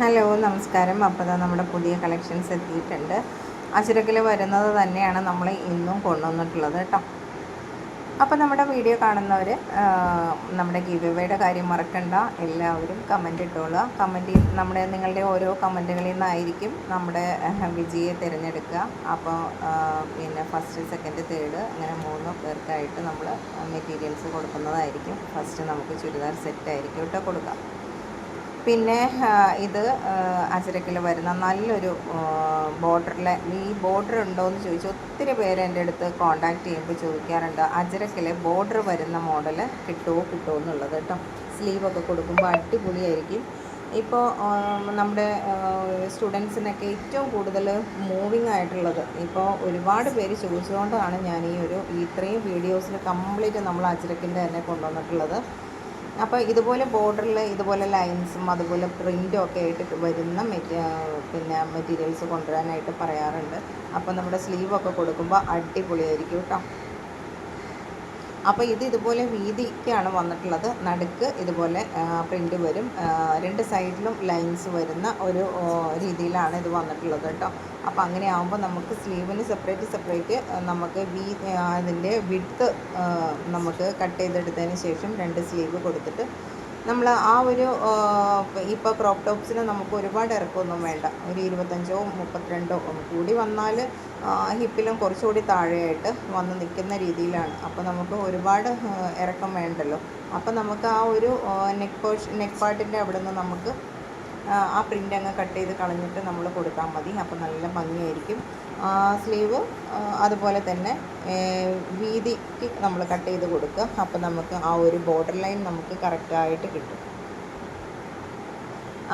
Hello നമസ്കാരം. അപ്പോൾ ദാ നമ്മുടെ പുതിയ കളക്ഷൻസ് എത്തിയിട്ടുണ്ട്. അച്ചുരക്കിൽ വരുന്നത് തന്നെയാണ് നമ്മൾ ഇന്നും കൊണ്ടുവന്നിട്ടുള്ളത് കേട്ടോ. അപ്പോൾ നമ്മുടെ വീഡിയോ കാണുന്നവർ നമ്മുടെ ഗിവ് കാര്യം മറക്കണ്ട. എല്ലാവരും കമന്റ് ഇട്ടോളുക. കമന്റ് നമ്മുടെ നിങ്ങളുടെ ഓരോ കമന്റുകളിൽ നിന്നായിരിക്കും നമ്മുടെ വിജിയെ തിരഞ്ഞെടുക്കുക. അപ്പോൾ പിന്നെ ഫസ്റ്റ് സെക്കൻഡ് തേർഡ് അങ്ങനെ മൂന്ന് പേർക്കായിട്ട് നമ്മൾ മെറ്റീരിയൽസ് കൊടുക്കുന്നതായിരിക്കും. ഫസ്റ്റ് നമുക്ക് ചുരിദാർ സെറ്റ് ആയിരിക്കും കേട്ടോ കൊടുക്കുക. പിന്നെ ഇത് അച്ചരക്കിൽ വരുന്ന നല്ലൊരു ബോർഡറിലെ ഈ ബോർഡർ ഉണ്ടോ എന്ന് ചോദിച്ചു ഒത്തിരി പേര് എന്റെ അടുത്ത് കോണ്ടാക്ട് ചെയ്യുമ്പോൾ ചോദിക്കാറുണ്ട്. അജരക്കിൽ ബോർഡർ വരുന്ന മോഡൽ കിട്ടുമോ കിട്ടുമോ എന്നുള്ളത് കേട്ടോ. സ്ലീവൊക്കെ കൊടുക്കുമ്പോൾ അടിപൊളിയായിരിക്കും. ഇപ്പോൾ നമ്മുടെ സ്റ്റുഡൻസിനൊക്കെ ഏറ്റവും കൂടുതൽ മൂവിങ് ആയിട്ടുള്ളത്. ഇപ്പോൾ ഒരുപാട് പേര് ചോദിച്ചുകൊണ്ടാണ് ഞാൻ ഈ ഒരു ഇത്രയും വീഡിയോസിൽ കംപ്ലീറ്റ് നമ്മൾ അജരക്കിന്റെ തന്നെ കൊണ്ടുവന്നിട്ടുള്ളത്. അപ്പോൾ ഇതുപോലെ ബോർഡറിൽ ഇതുപോലെ ലൈൻസും അതുപോലെ പ്രിന്റും ഒക്കെ ആയിട്ട് വരുന്ന പിന്നെ മെറ്റീരിയൽസ് കൊണ്ടുവരാനായിട്ട് പറയാറുണ്ട്. അപ്പോൾ നമ്മുടെ സ്ലീവൊക്കെ കൊടുക്കുമ്പോൾ അടിപൊളിയായിരിക്കും കേട്ടോ അപ്പോൾ ഇത് ഇതുപോലെ വീതിക്കാണ് വന്നിട്ടുള്ളത്. നടുക്ക് ഇതുപോലെ പ്രിന്റ് വരും. രണ്ട് സൈഡിലും ലൈൻസ് വരുന്ന ഒരു രീതിയിലാണ് ഇത് വന്നിട്ടുള്ളത് കേട്ടോ. അപ്പോൾ അങ്ങനെ ആകുമ്പോൾ നമുക്ക് സ്ലീവിന് സെപ്പറേറ്റ് സെപ്പറേറ്റ് നമുക്ക് വീ അതിന്റെ വിഡ്ത്ത് നമുക്ക് കട്ട് ചെയ്തെടുത്തതിന് ശേഷം രണ്ട് സ്ലീവ് കൊടുത്തിട്ട് നമ്മൾ ആ ഒരു ഇപ്പോൾ ക്രോപ്പ് ടോപ്സിന് നമുക്ക് ഒരുപാട് ഇറക്കമൊന്നും വേണ്ട. ഒരു ഇരുപത്തഞ്ചോ മുപ്പത്തിരണ്ടോ കൂടി വന്നാൽ ഹിപ്പിലും കുറച്ചുകൂടി താഴെയായിട്ട് വന്ന് നിൽക്കുന്ന രീതിയിലാണ്. അപ്പോൾ നമുക്ക് ഒരുപാട് ഇറക്കം വേണ്ടല്ലോ. അപ്പോൾ നമുക്ക് ആ ഒരു നെക്ക് പോർഷൻ നെക്ക് പാർട്ടിന്റെ അവിടെ നിന്ന് നമുക്ക് ആ, പ്രിന്റ് അങ്ങ് കട്ട് ചെയ്ത് കളഞ്ഞിട്ട് നമ്മൾ കൊടുത്താൽ മതി. അപ്പോൾ നല്ല ഭംഗിയായിരിക്കും. സ്ലീവ് അതുപോലെ തന്നെ വീതിക്ക് നമ്മൾ കട്ട് ചെയ്ത് കൊടുക്കുക. അപ്പോൾ നമുക്ക് ആ ഒരു ബോർഡർ ലൈൻ നമുക്ക് കറക്റ്റായിട്ട് കിട്ടും.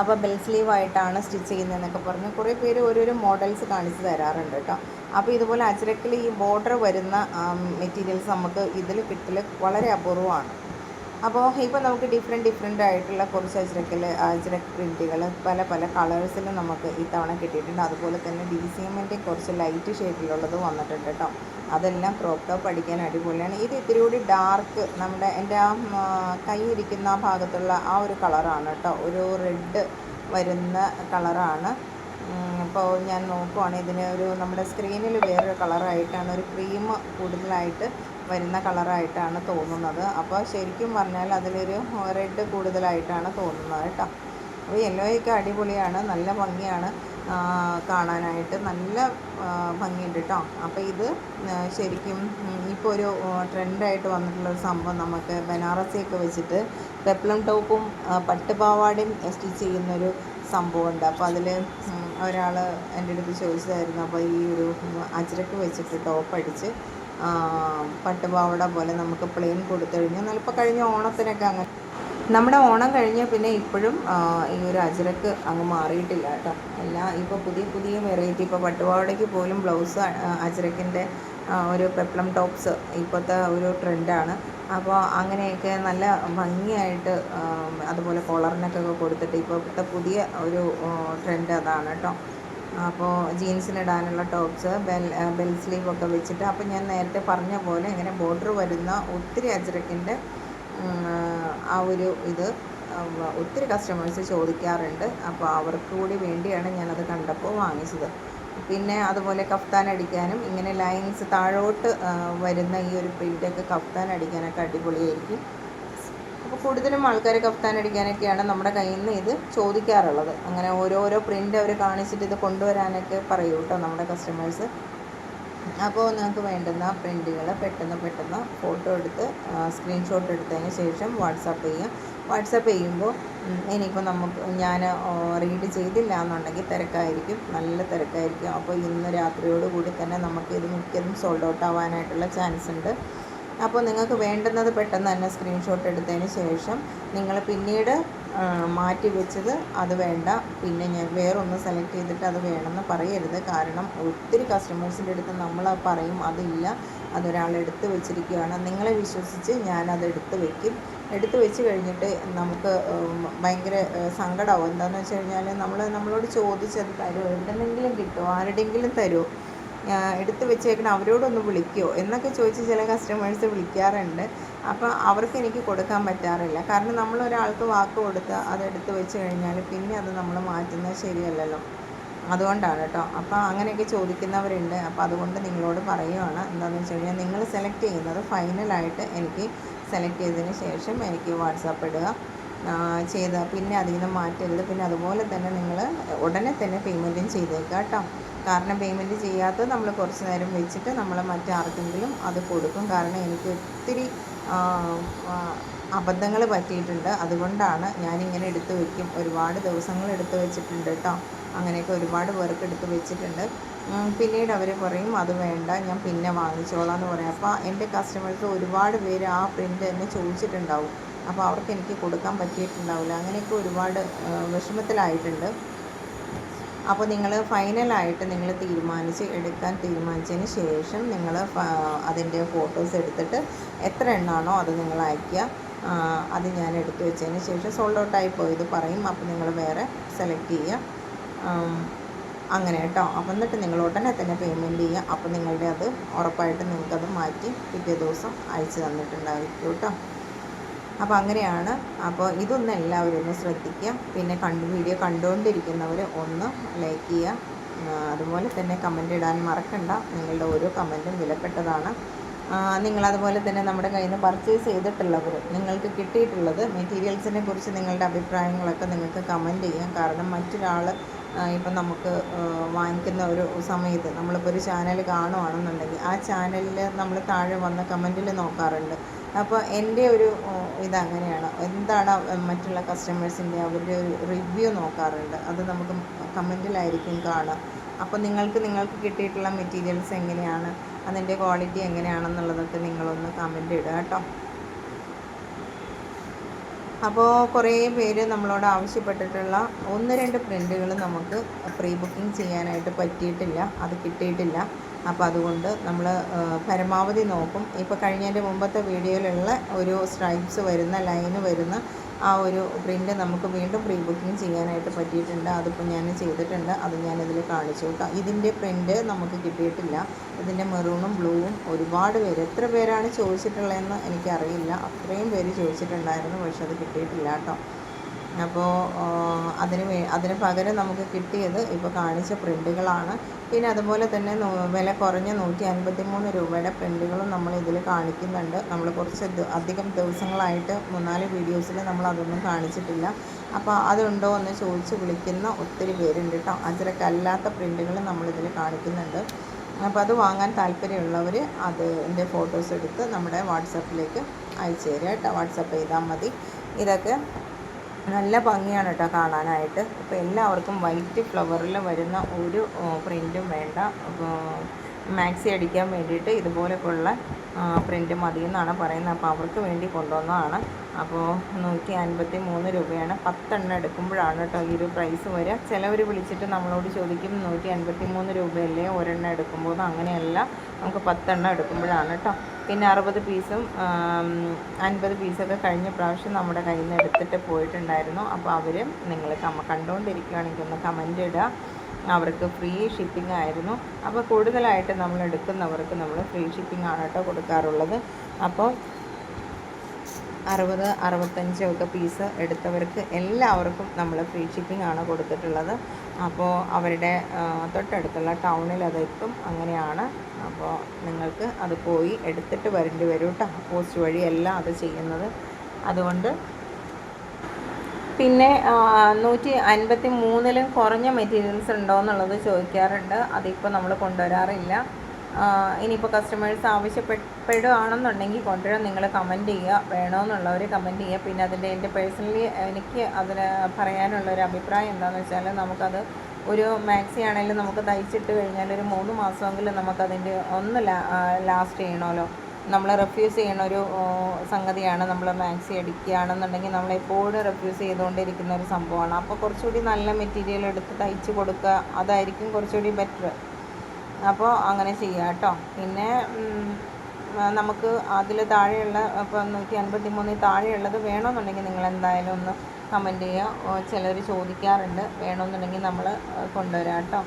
അപ്പോൾ ബെൽ സ്ലീവ് ആയിട്ടാണ് സ്റ്റിച്ച് ചെയ്യുന്നതെന്നൊക്കെ പറഞ്ഞ് കുറേ പേര് ഓരോരോ മോഡൽസ് കാണിച്ച് തരാറുണ്ട് കേട്ടോ അപ്പോൾ ഇതുപോലെ അച്ചരക്കിൽ ഈ ബോർഡർ വരുന്ന മെറ്റീരിയൽസ് നമുക്ക് ഇതിൽ കിട്ടൽ വളരെ അപൂർവമാണ് അപ്പോൾ ഇപ്പോൾ നമുക്ക് ഡിഫറെന്റ് ഡിഫറെന്റ് ആയിട്ടുള്ള കുറച്ച് അജ്രക്കിൽ അജ്രക് പ്രിന്റുകൾ പല പല കളേഴ്സിൽ നമുക്ക് ഇത്തവണ കിട്ടിയിട്ടുണ്ട്. അതുപോലെ തന്നെ ഡി സി എമ്മിന്റെ കുറച്ച് ലൈറ്റ് ഷെയ്ഡിലുള്ളത് വന്നിട്ടുണ്ട് കേട്ടോ അതെല്ലാം ക്രോപ്പ് ടോപ്പ് അടിക്കാൻ അടിപൊളിയാണ്. ഇത് ഇത്തിരി കൂടി ഡാർക്ക് നമ്മുടെ എന്റെ ആ കൈ ഇരിക്കുന്ന ആ ഭാഗത്തുള്ള ആ ഒരു കളറാണ് കേട്ടോ ഒരു റെഡ് വരുന്ന കളറാണ് ഇപ്പോൾ ഞാൻ നോക്കുവാണ് ഇതിന് ഒരു നമ്മുടെ സ്ക്രീനിൽ വേറൊരു കളറായിട്ടാണ് ഒരു ക്രീം കൂടുതലായിട്ട് വരുന്ന കളറായിട്ടാണ് തോന്നുന്നത്. അപ്പോൾ ശരിക്കും പറഞ്ഞാൽ അതിലൊരു റെഡ് കൂടുതലായിട്ടാണ് തോന്നുന്നത് കേട്ടോ. അപ്പോൾ യെല്ലോയൊക്കെ അടിപൊളിയാണ് നല്ല ഭംഗിയാണ് കാണാനായിട്ട് നല്ല ഭംഗിയുണ്ട് കേട്ടോ. അപ്പോൾ ഇത് ശരിക്കും ഇപ്പോൾ ഒരു ട്രെൻഡായിട്ട് വന്നിട്ടുള്ളൊരു സംഭവം നമുക്ക് ബനാറസിയൊക്കെ വെച്ചിട്ട് പെപ്ലം ടോപ്പും പട്ടുപാവാടയും സ്റ്റിച്ച് ചെയ്യുന്നൊരു സംഭവമുണ്ട്. അപ്പോൾ അതിൽ ഒരാൾ എന്റെ അടുത്ത് ചോദിച്ചതായിരുന്നു. അപ്പോൾ ഈ ഒരു അജ്രക്ക് വെച്ചിട്ട് ടോപ്പ് അടിച്ച് പട്ടുപാവാട പോലെ നമുക്ക് പ്ലെയിൻ കൊടുത്തു കഴിഞ്ഞാൽ ചിലപ്പോൾ കഴിഞ്ഞ ഓണത്തിനൊക്കെ അങ്ങനെ നമ്മുടെ ഓണം കഴിഞ്ഞ പിന്നെ ഇപ്പോഴും ഈ ഒരു അജരക്ക് അങ്ങ് മാറിയിട്ടില്ല കേട്ടോ. എല്ലാം ഇപ്പോൾ പുതിയ പുതിയ വെറൈറ്റി ഇപ്പോൾ പട്ടുപാവടയ്ക്ക് പോലും ബ്ലൗസ് അജരക്കിന്റെ ഒരു പെപ്ലം ടോപ്സ് ഇപ്പോഴത്തെ ഒരു ട്രെൻഡാണ് അപ്പോൾ അങ്ങനെയൊക്കെ നല്ല ഭംഗിയായിട്ട് അതുപോലെ കോളറിനൊക്കെ കൊടുത്തിട്ട് ഇപ്പോഴത്തെ പുതിയ ഒരു ട്രെൻഡ് അതാണ് കേട്ടോ. അപ്പോൾ ജീൻസിനിടാനുള്ള ടോപ്സ് ബെൽ ബെൽ സ്ലീവ് ഒക്കെ വെച്ചിട്ട് അപ്പോൾ ഞാൻ നേരത്തെ പറഞ്ഞ പോലെ ഇങ്ങനെ ബോർഡർ വരുന്ന ഒത്തിരി അജ്രക്കിന്റെ ആ ഒരു ഇത് ഒത്തിരി കസ്റ്റമേഴ്സ് ചോദിക്കാറുണ്ട്. അപ്പോൾ അവർക്ക് കൂടി വേണ്ടിയാണ് ഞാനത് കണ്ടപ്പോൾ വാങ്ങിച്ചത്. പിന്നെ അതുപോലെ കഫ്താൻ അടിക്കാനും ഇങ്ങനെ ലൈൻസ് താഴോട്ട് വരുന്ന ഈ ഒരു പ്രിന്റൊക്കെ കഫ്താൻ അടിക്കാനൊക്കെ അടിപൊളിയായിരിക്കും. അപ്പോൾ കൂടുതലും ആൾക്കാർ കഫ്താൻ അടിക്കാനൊക്കെയാണ് നമ്മുടെ കയ്യിൽ നിന്ന് ഇത് ചോദിക്കാറുള്ളത്. അങ്ങനെ ഓരോരോ പ്രിന്റ് അവർ കാണിച്ചിട്ട് ഇത് കൊണ്ടുവരാനൊക്കെ പറയൂ കേട്ടോ നമ്മുടെ കസ്റ്റമേഴ്സ് അപ്പോൾ നിങ്ങൾക്ക് വേണ്ടുന്ന പ്രിന്റുകൾ പെട്ടെന്ന് പെട്ടെന്ന് ഫോട്ടോ എടുത്ത് സ്ക്രീൻഷോട്ട് എടുത്തതിന് ശേഷം വാട്സാപ്പ് ചെയ്യാം. വാട്സാപ്പ് ചെയ്യുമ്പോൾ ഇനിയിപ്പോൾ നമുക്ക് ഞാൻ റീഡ് ചെയ്തില്ല എന്നുണ്ടെങ്കിൽ തിരക്കായിരിക്കും നല്ല തിരക്കായിരിക്കും. അപ്പോൾ ഇന്ന് രാത്രിയോട് കൂടി തന്നെ നമുക്ക് ഇത് മിക്കതും സോൾഡ് ഔട്ട് ആവാനായിട്ടുള്ള ചാൻസ് ഉണ്ട്. അപ്പോൾ നിങ്ങൾക്ക് വേണ്ടുന്നത് പെട്ടെന്ന് തന്നെ സ്ക്രീൻഷോട്ട് എടുത്തതിന് ശേഷം നിങ്ങൾ പിന്നീട് മാറ്റി വെച്ചത് അത് വേണ്ട. പിന്നെ ഞാൻ വേറൊന്ന് സെലക്ട് ചെയ്തിട്ട് അത് വേണമെന്ന് പറയരുത്. കാരണം ഒത്തിരി കസ്റ്റമേഴ്സിന്റെ അടുത്ത് നമ്മൾ പറയും അതില്ല. അതൊരാൾ എടുത്ത് വെച്ചിരിക്കുകയാണ്. നിങ്ങളെ വിശ്വസിച്ച് ഞാനത് എടുത്ത് വെക്കും. എടുത്ത് വെച്ച് കഴിഞ്ഞിട്ട് നമുക്ക് ഭയങ്കര സങ്കടമാവും എന്താണെന്ന് വെച്ച് കഴിഞ്ഞാൽ നമ്മൾ നമ്മളോട് ചോദിച്ചത് തരുമോ? എവിടെന്നെങ്കിലും കിട്ടുമോ? ആരുടെയെങ്കിലും തരുമോ? എടുത്ത് വെച്ചേക്കണം അവരോടൊന്ന് വിളിക്കുമോ എന്നൊക്കെ ചോദിച്ച് ചില കസ്റ്റമേഴ്സ് വിളിക്കാറുണ്ട്. അപ്പോൾ അവർക്ക് എനിക്ക് കൊടുക്കാൻ പറ്റാറില്ല. കാരണം നമ്മൾ ഒരാൾക്ക് വാക്ക് കൊടുത്ത് അത് എടുത്ത് വെച്ച് കഴിഞ്ഞാൽ പിന്നെ അത് നമ്മൾ മാറ്റുന്നത് ശരിയല്ലല്ലോ. അതുകൊണ്ടാണ് കേട്ടോ. അപ്പോൾ അങ്ങനെയൊക്കെ ചോദിക്കുന്നവരുണ്ട്. അപ്പോൾ അതുകൊണ്ട് നിങ്ങളോട് പറയുവാണ്. എന്താണെന്ന് വെച്ച് കഴിഞ്ഞാൽ നിങ്ങൾ സെലക്ട് ചെയ്യുന്നത് ഫൈനലായിട്ട് എനിക്ക് സെലക്ട് ചെയ്തതിന് ശേഷം എനിക്ക് വാട്സാപ്പ് ഇടുക ചെയ്ത പിന്നെ അതിൽ നിന്ന് മാറ്റരുത്. പിന്നെ അതുപോലെ തന്നെ നിങ്ങൾ ഉടനെ തന്നെ പേയ്മെന്റും ചെയ്തേക്കാം കേട്ടോ. കാരണം പേയ്മെന്റ് ചെയ്യാത്തത് നമ്മൾ കുറച്ച് നേരം വെച്ചിട്ട് നമ്മൾ മറ്റാർക്കെങ്കിലും അത് കൊടുക്കും. കാരണം എനിക്ക് ഒത്തിരി അബദ്ധങ്ങൾ പറ്റിയിട്ടുണ്ട്. അതുകൊണ്ടാണ് ഞാനിങ്ങനെ എടുത്തു വയ്ക്കും ഒരുപാട് ദിവസങ്ങൾ എടുത്തു വെച്ചിട്ടുണ്ട് കേട്ടോ അങ്ങനെയൊക്കെ ഒരുപാട് പേർക്ക് എടുത്തു വെച്ചിട്ടുണ്ട്. പിന്നീട് അവർ പറയും അത് വേണ്ട ഞാൻ പിന്നെ വാങ്ങിച്ചോളാം എന്ന് പറയും. അപ്പോൾ എന്റെ കസ്റ്റമേഴ്സ് ഒരുപാട് പേര് ആ പ്രിന്റ് തന്നെ ചോദിച്ചിട്ടുണ്ടാവും. അപ്പോൾ അവർക്ക് എനിക്ക് കൊടുക്കാൻ പറ്റിയിട്ടുണ്ടാവില്ല. അങ്ങനെയൊക്കെ ഒരുപാട് വിഷമത്തിലായിട്ടുണ്ട്. അപ്പോൾ നിങ്ങൾ ഫൈനലായിട്ട് നിങ്ങൾ തീരുമാനിച്ച് എടുക്കാൻ തീരുമാനിച്ചതിന് ശേഷം നിങ്ങൾ അതിന്റെ ഫോട്ടോസ് എടുത്തിട്ട് എത്ര എണ്ണാണോ അത് നിങ്ങൾ അയയ്ക്കുക. ആ, അത് ഞാൻ എടുത്തു വെച്ചതിന് ശേഷം സോൾഡ് ഔട്ടായി പോയത് പറയും. അപ്പോൾ നിങ്ങൾ വേറെ സെലക്ട് ചെയ്യുക. അങ്ങനെ കേട്ടോ. അപ്പം എന്നിട്ട് നിങ്ങൾ ഉടനെ തന്നെ പേയ്മെന്റ് ചെയ്യുക. അപ്പോൾ നിങ്ങളുടെ അത് ഉറപ്പായിട്ട് നിങ്ങൾക്കത് മാറ്റി പിറ്റേ ദിവസം അയച്ചു തന്നിട്ടുണ്ടായിരിക്കും കേട്ടോ. അപ്പോൾ അങ്ങനെയാണ്. അപ്പോൾ ഇതൊന്ന് എല്ലാവരും ഒന്ന് ശ്രദ്ധിക്കുക. പിന്നെ കണ്ട് വീഡിയോ കണ്ടുകൊണ്ടിരിക്കുന്നവർ ഒന്ന് ലൈക്ക് ചെയ്യുക. അതുപോലെ തന്നെ കമന്റ് ഇടാൻ മറക്കണ്ട. നിങ്ങളുടെ ഓരോ കമന്റും വിലപ്പെട്ടതാണ്. നിങ്ങളതുപോലെ തന്നെ നമ്മുടെ കയ്യിൽ നിന്ന് പർച്ചേസ് ചെയ്തിട്ടുള്ളവർ നിങ്ങൾക്ക് കിട്ടിയിട്ടുള്ളത് മെറ്റീരിയൽസിനെ കുറിച്ച് നിങ്ങളുടെ അഭിപ്രായങ്ങളൊക്കെ നിങ്ങൾക്ക് കമന്റ് ചെയ്യാം. കാരണം മറ്റൊരാൾ ഇപ്പം നമുക്ക് വാങ്ങിക്കുന്ന ഒരു സമയത്ത് നമ്മളിപ്പോൾ ഒരു ചാനൽ കാണുവാണെന്നുണ്ടെങ്കിൽ ആ ചാനലിൽ നമ്മൾ താഴെ വന്ന കമന്റിൽ നോക്കാറുണ്ട്. അപ്പോൾ എന്റെ ഒരു ഇതങ്ങനെയാണ്. എന്താണ് മറ്റുള്ള കസ്റ്റമേഴ്സിന്റെ അവരുടെ ഒരു റിവ്യൂ നോക്കാറുണ്ട്. അത് നമുക്ക് കമന്റിലായിരിക്കും കാണുക അപ്പോൾ നിങ്ങൾക്ക് നിങ്ങൾക്ക് കിട്ടിയിട്ടുള്ള മെറ്റീരിയൽസ് എങ്ങനെയാണ്? അതിന്റെ ക്വാളിറ്റി എങ്ങനെയാണെന്നുള്ളതൊക്കെ നിങ്ങളൊന്ന് കമന്റ് ഇടുക കേട്ടോ. അപ്പോൾ കുറേ പേര് നമ്മളോട് ആവശ്യപ്പെട്ടിട്ടുള്ള ഒന്ന് രണ്ട് പ്രിന്റുകൾ നമുക്ക് പ്രീ ബുക്കിംഗ് ചെയ്യാനായിട്ട് പറ്റിയിട്ടില്ല. അത് കിട്ടിയിട്ടില്ല. അപ്പോൾ അതുകൊണ്ട് നമ്മൾ പരമാവധി നോക്കും. ഇപ്പോൾ കഴിഞ്ഞതിന്റെ മുമ്പത്തെ വീഡിയോയിലുള്ള ഒരു സ്ട്രൈപ്സ് വരുന്ന ലൈന് വരുന്ന ആ ഒരു പ്രിന്റ് നമുക്ക് വീണ്ടും പ്രീ ബുക്കിംഗ് ചെയ്യാനായിട്ട് പറ്റിയിട്ടുണ്ട്. അതിപ്പോൾ ഞാൻ ചെയ്തിട്ടുണ്ട്. അത് ഞാനിതിൽ കാണിച്ചു കേട്ടോ. ഇതിന്റെ പ്രിന്റ് നമുക്ക് കിട്ടിയിട്ടില്ല. ഇതിന്റെ മെറൂണും ബ്ലൂവും ഒരുപാട് പേര് എത്ര പേരാണ് ചോദിച്ചിട്ടുള്ളതെന്ന് എനിക്കറിയില്ല. അത്രയും പേര് ചോദിച്ചിട്ടുണ്ടായിരുന്നു. പക്ഷെ അത് കിട്ടിയിട്ടില്ല കേട്ടോ. അപ്പോൾ അതിന് വേ അതിന് പകരം നമുക്ക് കിട്ടിയത് ഇപ്പോൾ കാണിച്ച പ്രിന്റുകളാണ് പിന്നെ അതുപോലെ തന്നെ വില കുറഞ്ഞ നൂറ്റി അൻപത്തി മൂന്ന് രൂപയുടെ പ്രിന്റുകളും നമ്മൾ ഇതിൽ കാണിക്കുന്നുണ്ട്. നമ്മൾ കുറച്ച് അധികം ദിവസങ്ങളായിട്ട് മൂന്നാൽ വീഡിയോസിൽ നമ്മൾ അതൊന്നും കാണിച്ചിട്ടില്ല. അപ്പോൾ അതുണ്ടോ എന്ന് ചോദിച്ച് വിളിക്കുന്ന ഒത്തിരി പേരുണ്ട് കേട്ടോ. അജരക്കല്ലാത്ത പ്രിന്റുകൾ നമ്മളിതിൽ കാണിക്കുന്നുണ്ട്. അപ്പോൾ അത് വാങ്ങാൻ താല്പര്യമുള്ളവർ അതിന്റെ ഫോട്ടോസ് എടുത്ത് നമ്മുടെ വാട്സപ്പിലേക്ക് അയച്ചു തരിക കേട്ടോ. വാട്സപ്പ് ചെയ്താൽ മതി. ഇതൊക്കെ നല്ല ഭംഗിയാണ് കേട്ടോ കാണാനായിട്ട്. അപ്പോൾ എല്ലാവർക്കും വൈറ്റ് ഫ്ലവറിൽ വരുന്ന ഒരു പ്രിന്റും വേണ്ട. മാക്സി അടിക്കാൻ വേണ്ടിയിട്ട് ഇതുപോലെയുള്ള പ്രിന്റ് മതി എന്നാണ് പറയുന്നത്. അപ്പോൾ അവർക്ക് വേണ്ടി കൊണ്ടുവന്നതാണ്. അപ്പോൾ നൂറ്റി അൻപത്തി മൂന്ന് രൂപയാണ്. പത്തെണ്ണം എടുക്കുമ്പോഴാണ് കേട്ടോ ഈ ഒരു പ്രൈസ് വരിക. ചിലവർ വിളിച്ചിട്ട് നമ്മളോട് ചോദിക്കും നൂറ്റി അൻപത്തി മൂന്ന് രൂപയല്ലേ ഒരെണ്ണം എടുക്കുമ്പോൾ അങ്ങനെയല്ല നമുക്ക് പത്തെണ്ണം എടുക്കുമ്പോഴാണ് കേട്ടോ. പിന്നെ അറുപത് പീസും അൻപത് പീസൊക്കെ കഴിഞ്ഞ പ്രാവശ്യം നമ്മുടെ കയ്യിൽ നിന്ന് എടുത്തിട്ട് പോയിട്ടുണ്ടായിരുന്നു. അപ്പോൾ അവർ നിങ്ങൾ കമ കണ്ടുകൊണ്ടിരിക്കുകയാണെങ്കിൽ ഒന്ന് കമന്റ് ഇടുക. അവർക്ക് ഫ്രീ ഷിപ്പിംഗ് ആയിരുന്നു. അപ്പോൾ കൂടുതലായിട്ട് നമ്മൾ എടുക്കുന്നവർക്ക് നമ്മൾ ഫ്രീ ഷിപ്പിംഗ് ആണ് കേട്ടോ കൊടുക്കാറുള്ളത്. അപ്പോൾ അറുപത് അറുപത്തഞ്ചൊക്കെ പീസ് എടുത്തവർക്ക് എല്ലാവർക്കും നമ്മൾ ഫ്രീ ഷിപ്പിംഗ് ആണ് കൊടുത്തിട്ടുള്ളത്. അപ്പോൾ അവരുടെ തൊട്ടടുത്തുള്ള ടൗണിൽ അത് എത്തും. അങ്ങനെയാണ്. അപ്പോൾ നിങ്ങൾക്ക് അത് പോയി എടുത്തിട്ട് വരേണ്ടി വരും കേട്ടോ പോസ്റ്റ് എല്ലാം അത് ചെയ്യുന്നത്. അതുകൊണ്ട് പിന്നെ നൂറ്റി അൻപത്തി മൂന്നിലും കുറഞ്ഞ മെറ്റീരിയൽസ് ഉണ്ടോ എന്നുള്ളത് ചോദിക്കാറുണ്ട്. അതിപ്പോൾ നമ്മൾ കൊണ്ടുവരാറില്ല. ഇനിയിപ്പോൾ കസ്റ്റമേഴ്സ് ആവശ്യപ്പെടുകയാണെന്നുണ്ടെങ്കിൽ കൊണ്ടുവരാൻ നിങ്ങൾ കമന്റ് ചെയ്യുക. വേണമെന്നുള്ളവർ കമന്റ് ചെയ്യുക. പിന്നെ അതിന്റെ എന്റെ പേഴ്സണലി എനിക്ക് അതിന് പറയാനുള്ള ഒരു അഭിപ്രായം എന്താണെന്ന് വെച്ചാൽ നമുക്കത് ഒരു മാക്സി ആണെങ്കിലും നമുക്ക് തയ്ച്ചിട്ട് കഴിഞ്ഞാൽ ഒരു മൂന്ന് മാസമെങ്കിലും നമുക്കതിന്റെ ഒന്ന് ലാസ്റ്റ് ചെയ്യണമല്ലോ നമ്മൾ റെഫ്യൂസ് ചെയ്യണ ഒരു സംഗതിയാണ് നമ്മൾ മാക്സി അടിക്കുകയാണെന്നുണ്ടെങ്കിൽ നമ്മൾ എപ്പോഴും റെഫ്യൂസ് ചെയ്തുകൊണ്ടിരിക്കുന്ന ഒരു സംഭവമാണ്. അപ്പോൾ കുറച്ചുകൂടി നല്ല മെറ്റീരിയൽ എടുത്ത് തയ്ച്ച് കൊടുക്കുക. അതായിരിക്കും കുറച്ചുകൂടി ബെറ്റർ അപ്പോൾ അങ്ങനെ ചെയ്യുക കേട്ടോ. പിന്നെ നമുക്ക് അതിൽ താഴെയുള്ള ഇപ്പോൾ നൂറ്റി അൻപത്തി മൂന്നിൽ താഴെയുള്ളത് വേണമെന്നുണ്ടെങ്കിൽ നിങ്ങൾ എന്തായാലും ഒന്ന് കമന്റ് ചെയ്യുക ചിലർ ചോദിക്കാറുണ്ട്. വേണമെന്നുണ്ടെങ്കിൽ നമ്മൾ കൊണ്ടുവരാം കേട്ടോ.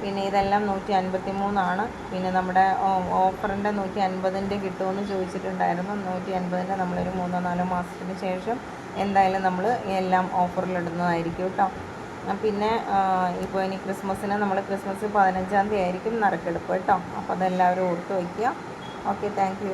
പിന്നെ ഇതെല്ലാം നൂറ്റി അൻപത്തി മൂന്നാണ്. പിന്നെ നമ്മുടെ ഓഫറിന്റെ നൂറ്റി അൻപതിന്റെ കിട്ടുമെന്ന് ചോദിച്ചിട്ടുണ്ടായിരുന്നു. നൂറ്റി അൻപതിന്റെ നമ്മളൊരു മൂന്നോ നാലോ മാസത്തിന് ശേഷം എന്തായാലും നമ്മൾ എല്ലാം ഓഫറിലിടുന്നതായിരിക്കും കേട്ടോ. പിന്നെ ഇപ്പോൾ ഇനി ക്രിസ്മസിന് നമ്മൾ ക്രിസ്മസ് പതിനഞ്ചാം തീയതി ആയിരിക്കും നറുക്കെടുപ്പ് കേട്ടോ. അപ്പോൾ അതെല്ലാവരും ഓർത്ത് വയ്ക്കുക ഓക്കെ താങ്ക്